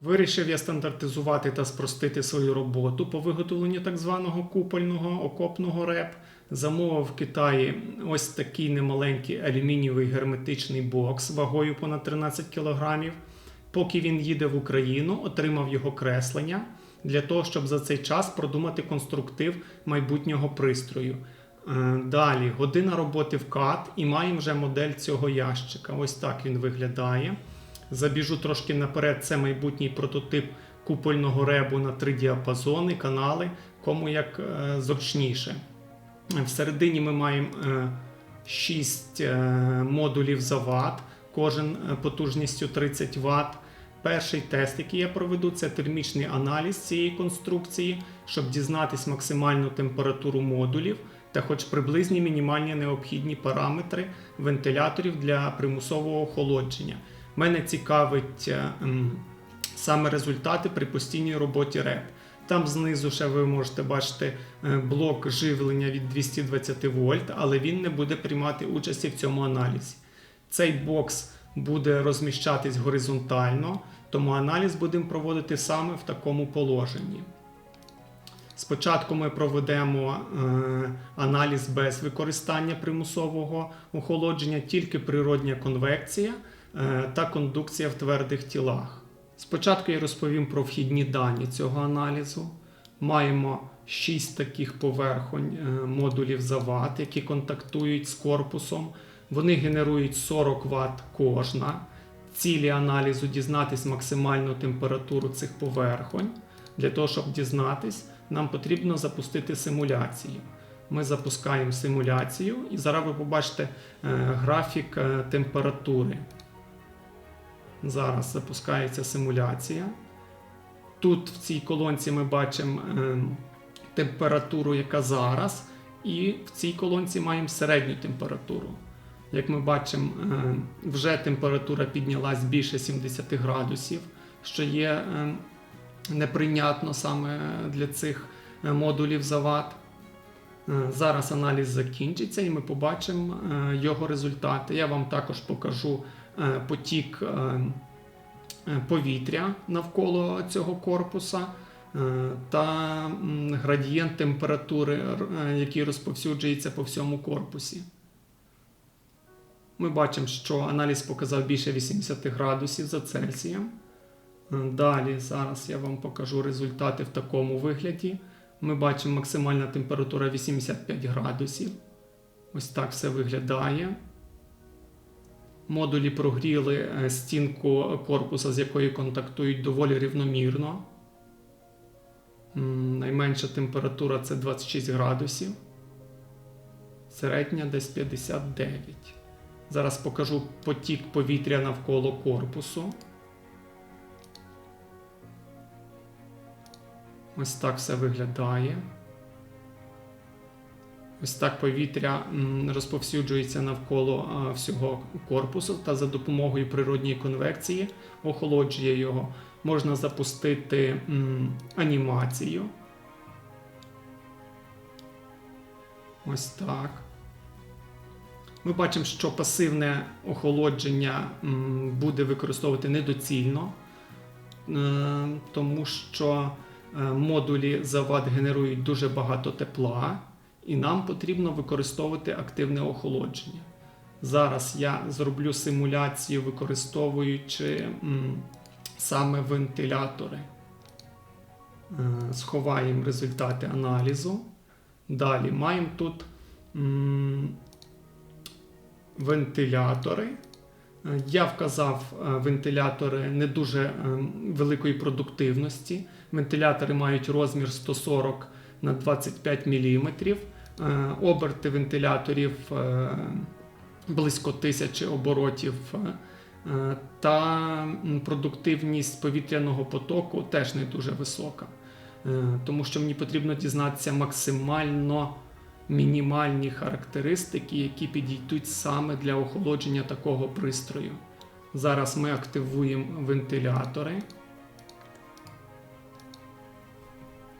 Вирішив я стандартизувати та спростити свою роботу по виготовленню так званого купольного окопного реп. Замовив в Китаї ось такий немаленький алюмінієвий герметичний бокс вагою понад 13 кг. Поки він їде в Україну, отримав його креслення для того, щоб за цей час продумати конструктив майбутнього пристрою. Е, Далі година роботи в КАТ і маємо вже модель цього ящика. Ось так він виглядає. Забіжу трошки наперед. Це майбутній прототип купольного ребу на три діапазони, канали, кому як е, зручніше. Всередині ми маємо 6 модулів за ват, кожен е, потужністю 30 Вт. Перший тест, який я проведу, це термічний аналіз цієї конструкції, щоб дізнатись максимальну температуру модулів та хоч приблизні мінімальні необхідні параметри вентиляторів для примусового охолодження. Мене цікавить е, саме результати при постійній роботі РЕП. Там знизу ще ви можете бачити е, блок живлення від 220 вольт, але він не буде приймати участі в цьому аналізі. Цей бокс буде розміщатись горизонтально, тому аналіз будемо проводити саме в такому положенні. Спочатку ми проведемо е, аналіз без використання примусового охолодження, тільки природня конвекція та кондукція в твердих тілах. Спочатку я розповім про вхідні дані цього аналізу. Маємо 6 таких поверхонь е, модулів за ват, які контактують з корпусом. Вони генерують 40 Вт кожна. Цілі аналізу дізнатись максимальну температуру цих поверхонь. Для того, щоб дізнатись, нам потрібно запустити симуляцію. Ми запускаємо симуляцію, і зараз ви побачите е, графік е, температури. Зараз запускається симуляція. Тут в цій колонці ми бачимо е, температуру, яка зараз, і в цій колонці маємо середню температуру. Як ми бачимо, е, вже температура піднялась більше 70 градусів, що є е, неприйнятно саме для цих е, модулів за ват. Е, Зараз аналіз закінчиться і ми побачимо е, його результати. Я вам також покажу потік е, е, повітря навколо цього корпуса е, та градієнт температури, е, який розповсюджується по всьому корпусі. Ми бачимо, що аналіз показав більше 80 градусів за Цельсієм. Е, Далі зараз я вам покажу результати в такому вигляді. Ми бачимо максимальна температура 85 градусів. Ось так все виглядає. Модулі прогріли е, стінку корпуса, з якою контактують доволі рівномірно. Найменша температура це 26 градусів. Середня десь 59. Зараз покажу потік повітря навколо корпусу. Ось так все виглядає. Ось так повітря розповсюджується навколо всього корпусу та за допомогою природньої конвекції охолоджує його. Можна запустити анімацію. Ось так. Ми бачимо, що пасивне охолодження буде використовувати недоцільно, е, тому що е, модулі завад генерують дуже багато тепла, і нам потрібно використовувати активне охолодження. Зараз я зроблю симуляцію, використовуючи м, саме вентилятори. Е, Сховаємо результати аналізу. Далі маємо тут м, вентилятори. Е, Я вказав е, вентилятори не дуже великої продуктивності. Вентилятори мають розмір 140 на 25 мм. Оберти вентиляторів е, близько тисячі оборотів. е, Та продуктивність повітряного потоку теж не дуже висока. Е, Тому що мені потрібно дізнатися максимально мінімальні характеристики, які підійдуть саме для охолодження такого пристрою. Зараз ми активуємо вентилятори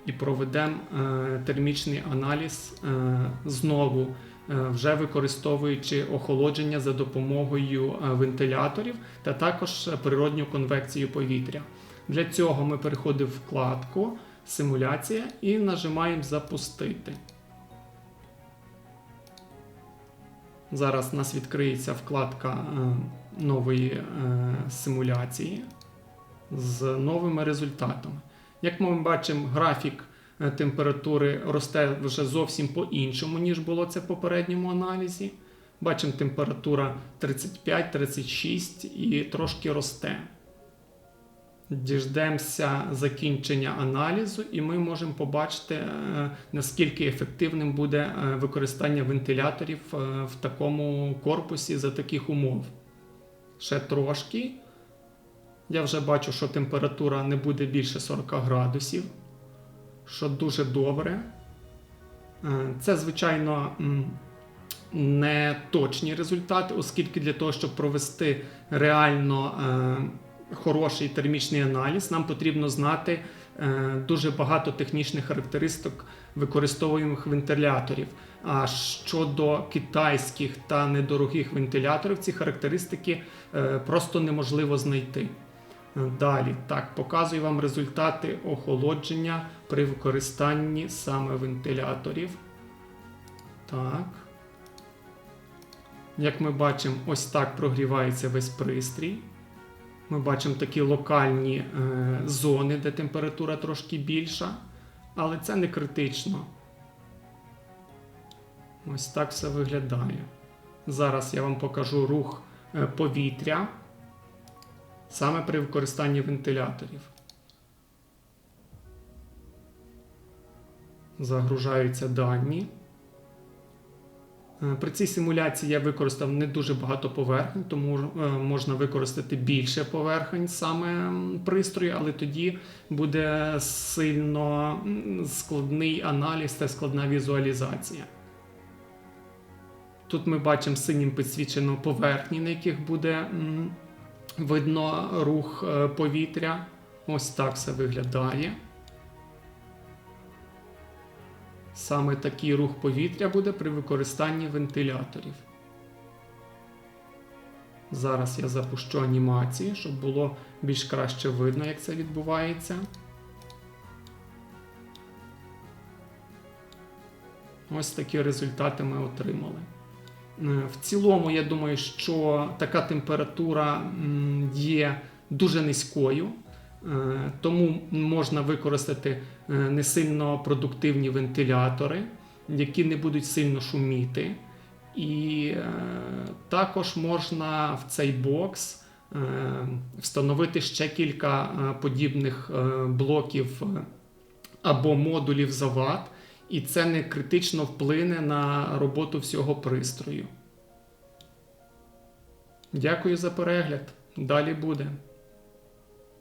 і проведемо е, термічний аналіз е, знову, е, вже використовуючи охолодження за допомогою вентиляторів та також природню конвекцію повітря. Для цього ми переходимо в вкладку Симуляція і нажимаємо Запустити. Зараз у нас відкриється вкладка нової симуляції з новими результатами. Як ми бачимо, графік е, температури росте вже зовсім по-іншому, ніж було це в попередньому аналізі. Бачимо, температура 35-36 і трошки росте. Діждемося закінчення аналізу, і ми можемо побачити, е, наскільки ефективним буде е, використання вентиляторів в такому корпусі за таких умов. Ще трошки. Я вже бачу, що температура не буде більше 40 градусів, що дуже добре. Е, Це, звичайно, не точні результати, оскільки для того, щоб провести реально е, хороший термічний аналіз, нам потрібно знати е, дуже багато технічних характеристик використовуємих вентиляторів. А щодо китайських та недорогих вентиляторів, ці характеристики просто неможливо знайти. Далі, так, показую вам результати охолодження при використанні саме вентиляторів. Так. Як ми бачимо, ось так прогрівається весь пристрій. Ми бачимо такі локальні е, зони, де температура трошки більша, але це не критично. Ось так все виглядає. Зараз я вам покажу рух е, повітря саме при використанні вентиляторів. Загружаються дані. Е, При цій симуляції я використав не дуже багато поверхень, тому е, можна використати більше поверхень саме пристрою, але тоді буде сильно складний аналіз та складна візуалізація. Тут ми бачимо синім підсвічено поверхні, на яких буде видно рух е, повітря. Ось так все виглядає. Саме такий рух повітря буде при використанні вентиляторів. Зараз я запущу анімації, щоб було більш краще видно, як це відбувається. Ось такі результати ми отримали. Е, В цілому, я думаю, що така температура є дуже низькою, е, тому можна використати е, не сильно продуктивні вентилятори, які не будуть сильно шуміти. І також можна в цей бокс встановити ще кілька подібних блоків або модулів за ват, і це не критично вплине на роботу всього пристрою. Дякую за перегляд. Далі буде.